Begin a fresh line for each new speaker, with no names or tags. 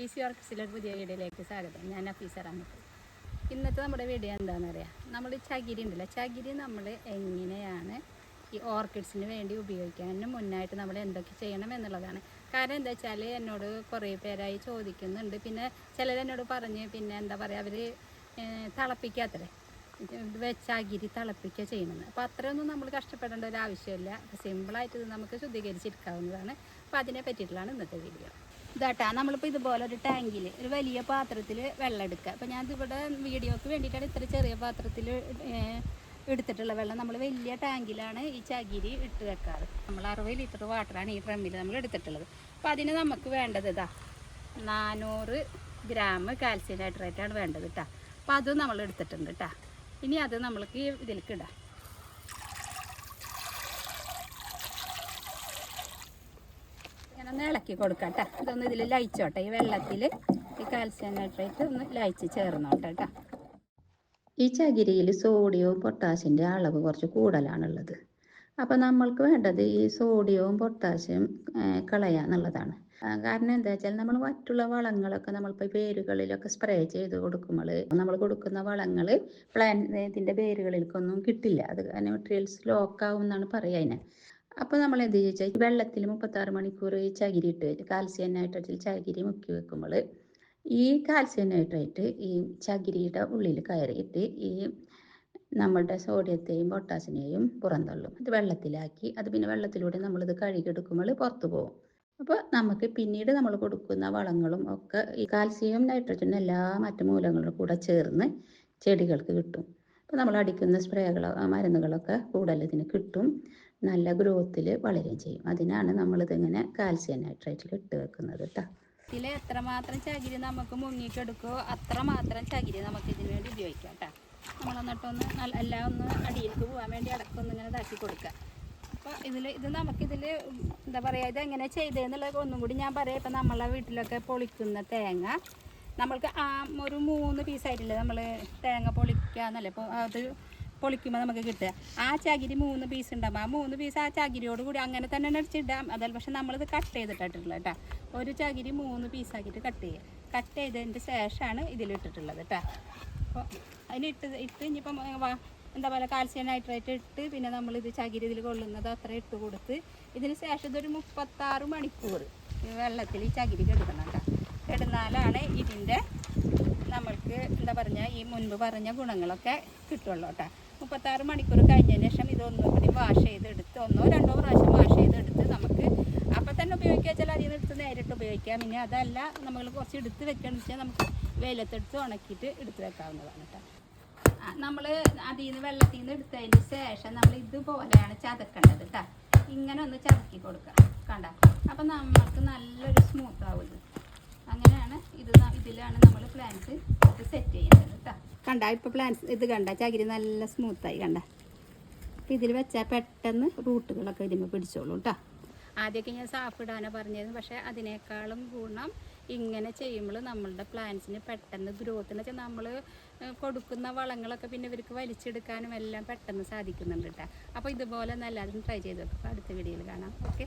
P C ഓർക്കിസിലെ പുതിയ വീഡിയോയിലേക്ക് സ്വാഗതം. ഞാൻ അഫീസറാണ് ഇന്നത്തെ നമ്മുടെ വീഡിയോ എന്താണെന്ന് അറിയാം നമ്മൾ ചകിരി ഉണ്ടല്ലോ. ചകിരി നമ്മൾ എങ്ങനെയാണ് ഈ ഓർക്കിഡ്സിന് വേണ്ടി ഉപയോഗിക്കാനും മുന്നായിട്ട് നമ്മൾ എന്തൊക്കെ ചെയ്യണം എന്നുള്ളതാണ്. കാരണം എന്താ വെച്ചാൽ എന്നോട് കുറേ പേരായി ചോദിക്കുന്നുണ്ട്. പിന്നെ ചിലരെന്നോട് പറഞ്ഞ് പിന്നെ എന്താ പറയുക അവർ തിളപ്പിക്കാത്തല്ലേ വെച്ചാഗിരി തിളപ്പിക്കുക ചെയ്യുന്നത്. അപ്പോൾ അത്രയൊന്നും നമ്മൾ കഷ്ടപ്പെടേണ്ട ഒരു ആവശ്യമില്ല. സിമ്പിളായിട്ട് ഇത് നമുക്ക് ശുദ്ധീകരിച്ചെടുക്കാവുന്നതാണ് അപ്പോൾ അതിനെ പറ്റിയിട്ടുള്ളതാണ് ഇന്നത്തെ വീഡിയോ. ഇതാട്ടാ. നമ്മളിപ്പോൾ ഇതുപോലെ ഒരു ടാങ്കിൽ ഒരു വലിയ പാത്രത്തിൽ വെള്ളം എടുക്കുക. അപ്പോൾ ഞാൻ ഇവിടെ വീഡിയോക്ക് വേണ്ടിയിട്ടാണ് ഇത്ര ചെറിയ പാത്രത്തിൽ എടുത്തിട്ടുള്ള വെള്ളം. നമ്മൾ വലിയ ടാങ്കിലാണ് ഈ ചകിരി ഇട്ട് വെക്കാറ്. നമ്മൾ അറുപത് ലിറ്റർ വാട്ടറാണ് ഈ ഡ്രമ്മിൽ നമ്മൾ എടുത്തിട്ടുള്ളത്. അപ്പോൾ അതിന് നമുക്ക് വേണ്ടത് ഇതാ നാനൂറ് ഗ്രാം കാൽസ്യം ഹൈഡ്രേറ്റാണ് വേണ്ടത് കേട്ടോ അപ്പോൾ അതും നമ്മൾ എടുത്തിട്ടുണ്ട് കേട്ടോ ഇനി അത് നമ്മൾക്ക് ഇതിലേക്ക് ഇടാം. ഒന്ന് ഇളക്കി കൊടുക്കാം കേട്ടോ ഇതൊന്ന് ഇതിൽ ലയിച്ചോട്ടെ. ഈ വെള്ളത്തിൽ ഈ കാൽസ്യം നൈട്രേറ്റ് ഒന്ന് ലയിച്ച് ചേർന്നോട്ടെ കേട്ടോ.
ഈ ചകിരിയിൽ സോഡിയവും പൊട്ടാസ്യന്റെ അളവ് കുറച്ച് കൂടുതലാണുള്ളത്. അപ്പോൾ നമ്മൾക്ക് വേണ്ടത് ഈ സോഡിയവും പൊട്ടാസ്യം കളയുക എന്നുള്ളതാണ്. കാരണം എന്താ വെച്ചാൽ നമ്മൾ മറ്റുള്ള വളങ്ങളൊക്കെ നമ്മളിപ്പോൾ വേരുകളിലൊക്കെ സ്പ്രേ ചെയ്ത് കൊടുക്കുമ്പോൾ നമ്മൾ കൊടുക്കുന്ന വളങ്ങൾ പ്ലാൻ ഇതിന്റെ വേരുകളിലേക്കൊന്നും കിട്ടില്ല. അത് ന്യൂട്രിയൽസ് ലോക്കാവും എന്നാണ് പറയുക അതിനെ അപ്പോൾ നമ്മൾ എന്ത് ചോദിച്ചാൽ വെള്ളത്തിൽ മുപ്പത്താറ് മണിക്കൂർ ചകിരി ഇട്ട് വെച്ച് കാൽസ്യം നൈട്രേറ്റിൽ ചകിരി മുക്കി വെക്കുമ്പോൾ ഈ കാൽസ്യം നൈട്രേറ്റ് ഈ ചകിരിയുടെ ഉള്ളിൽ കയറിയിട്ട് ഈ നമ്മളുടെ സോഡിയത്തെയും പൊട്ടാസിനെയും പുറന്തള്ളും. അത് വെള്ളത്തിലാക്കി അത് പിന്നെ വെള്ളത്തിലൂടെ നമ്മളിത് കഴുകിയെടുക്കുമ്പോൾ പുറത്തു പോകും അപ്പോൾ നമുക്ക് പിന്നീട് നമ്മൾ കൊടുക്കുന്ന വളങ്ങളും ഒക്കെ ഈ കാൽസ്യവും നൈട്രജനും എല്ലാ മറ്റു മൂലങ്ങളും കൂടെ ചേർന്ന് ചെടികൾക്ക് കിട്ടും. അപ്പോൾ നമ്മൾ അടിക്കുന്ന സ്പ്രേകളോ മരുന്നുകളൊക്കെ കൂടുതൽ ഇതിന് കിട്ടും. നല്ല ഗ്രോത്തിൽ വളരുകയും ചെയ്യും. അതിനാണ് നമ്മളിതിങ്ങനെ കാൽസ്യം നൈട്രേറ്റിൽ ഇട്ട് വെക്കുന്നത് കേട്ടോ
ഇതിൽ എത്രമാത്രം ചകിരി നമുക്ക് മുങ്ങിക്കെടുക്കുമോ അത്രമാത്രം ചകിരി നമുക്ക് ഇതിന് വേണ്ടി ഉപയോഗിക്കാം കേട്ടോ നമ്മൾ എന്നിട്ടൊന്ന് നല്ല എല്ലാം ഒന്ന് അടിയിലേക്ക് പോകാൻ വേണ്ടി അടക്കൊന്ന് ഇങ്ങനെ ഇതാക്കി കൊടുക്കുക. അപ്പോൾ ഇതിൽ ഇത് നമുക്കിതിൽ എന്താ പറയുക ഇത് എങ്ങനെ ചെയ്തതെന്നുള്ളത് ഒന്നും കൂടി ഞാൻ പറയാം. ഇപ്പം നമ്മളെ വീട്ടിലൊക്കെ പൊളിക്കുന്ന തേങ്ങ നമ്മൾക്ക് ആ ഒരു മൂന്ന് പീസായിട്ടില്ലേ നമ്മൾ തേങ്ങ പൊളിക്കുക എന്നല്ലേ അപ്പോൾ അത് പൊളിക്കുമ്പോൾ നമുക്ക് കിട്ടുക. ആ ചകിരി മൂന്ന് പീസ് ഉണ്ടാകുമ്പോൾ ആ മൂന്ന് പീസ് ആ ചകിരിയോട് കൂടി അങ്ങനെ തന്നെ അടിച്ചിടാം അതല്ല പക്ഷെ നമ്മളിത് കട്ട് ചെയ്തിട്ടിട്ടുള്ളത് കേട്ടോ. ഒരു ചകിരി മൂന്ന് പീസാക്കിയിട്ട് കട്ട് ചെയ്യുക കട്ട് ചെയ്തതിന്റെ ശേഷമാണ് ഇതിലിട്ടിട്ടുള്ളത് കേട്ടോ. അപ്പോൾ അതിനിട്ട് ഇട്ട് ഇനിയിപ്പം എന്താ പറയുക കാൽസ്യം നൈട്രേറ്റ് ഇട്ട് പിന്നെ നമ്മളിത് ചകിരി ഇതിൽ കൊള്ളുന്നത് അത്ര ഇട്ട് കൊടുത്ത് ഇതിന് ശേഷം ഇതൊരു മുപ്പത്താറ് മണിക്കൂർ വെള്ളത്തിൽ ഈ ചകിരി കെടുക്കണം കേട്ടോ. കെടുന്നാലാണ് ഇതിന്റെ നമ്മൾക്ക് എന്താ പറഞ്ഞാൽ ഈ മുൻപ് പറഞ്ഞ ഗുണങ്ങളൊക്കെ കിട്ടുള്ളൂ കേട്ടോ. മുപ്പത്താറ് മണിക്കൂർ കഴിഞ്ഞതിന് ശേഷം ഇതൊന്നും കൂടി വാഷ് ചെയ്തെടുത്ത് ഒന്നോ രണ്ടോ പ്രാവശ്യം വാഷ് ചെയ്തെടുത്ത് നമുക്ക് അപ്പം തന്നെ ഉപയോഗിക്കുക അതിൽ നിന്ന് എടുത്ത് നേരിട്ട് ഉപയോഗിക്കാം ഇനി അതല്ല നമ്മൾ കുറച്ച് എടുത്ത് വെക്കുകയെന്ന് വെച്ചാൽ നമുക്ക് വെയിലത്തെടുത്ത് ഉണക്കിയിട്ട് എടുത്ത് വെക്കാവുന്നതാണ് കേട്ടോ. നമ്മൾ അതിൽ നിന്ന് വെള്ളത്തിൽ നിന്ന് എടുത്തതിന് ശേഷം നമ്മൾ ഇതുപോലെയാണ് ചതക്കേണ്ടത് കേട്ടോ. ഇങ്ങനെ ഒന്ന് ചതക്കി കൊടുക്കുക കണ്ട? അപ്പം നമുക്ക് നല്ലൊരു സ്മൂത്ത് ആവും ഇത് ഇതിലാണ് പ്ലാന്റ്സ് ഇത് കണ്ട ഇപ്പോൾ പ്ലാന്റ്സ് ഇത് കണ്ട ചകിരി നല്ല സ്മൂത്തായി കണ്ട. അപ്പം ഇതിൽ വെച്ചാൽ പെട്ടെന്ന് റൂട്ടുകളൊക്കെ ഇതിന് പിടിച്ചോളൂ കേട്ടോ. ആദ്യമൊക്കെ ഞാൻ സാഫ് ഇടാനാണ് പറഞ്ഞിരുന്നു പക്ഷേ അതിനേക്കാളും ഗുണം ഇങ്ങനെ ചെയ്യുമ്പോൾ നമ്മളുടെ പ്ലാന്റ്സിന് പെട്ടെന്ന് ഗ്രോത്ത് എന്ന് വെച്ചാൽ നമ്മൾ കൊടുക്കുന്ന വളങ്ങളൊക്കെ പിന്നെ ഇവർക്ക് വലിച്ചെടുക്കാനും എല്ലാം പെട്ടെന്ന് സാധിക്കുന്നുണ്ട് കേട്ടോ. അപ്പോൾ ഇതുപോലെ നല്ലതും ട്രൈ ചെയ്ത് നോക്കാം. അടുത്ത വീഡിയോയിൽ കാണാം. ഓക്കെ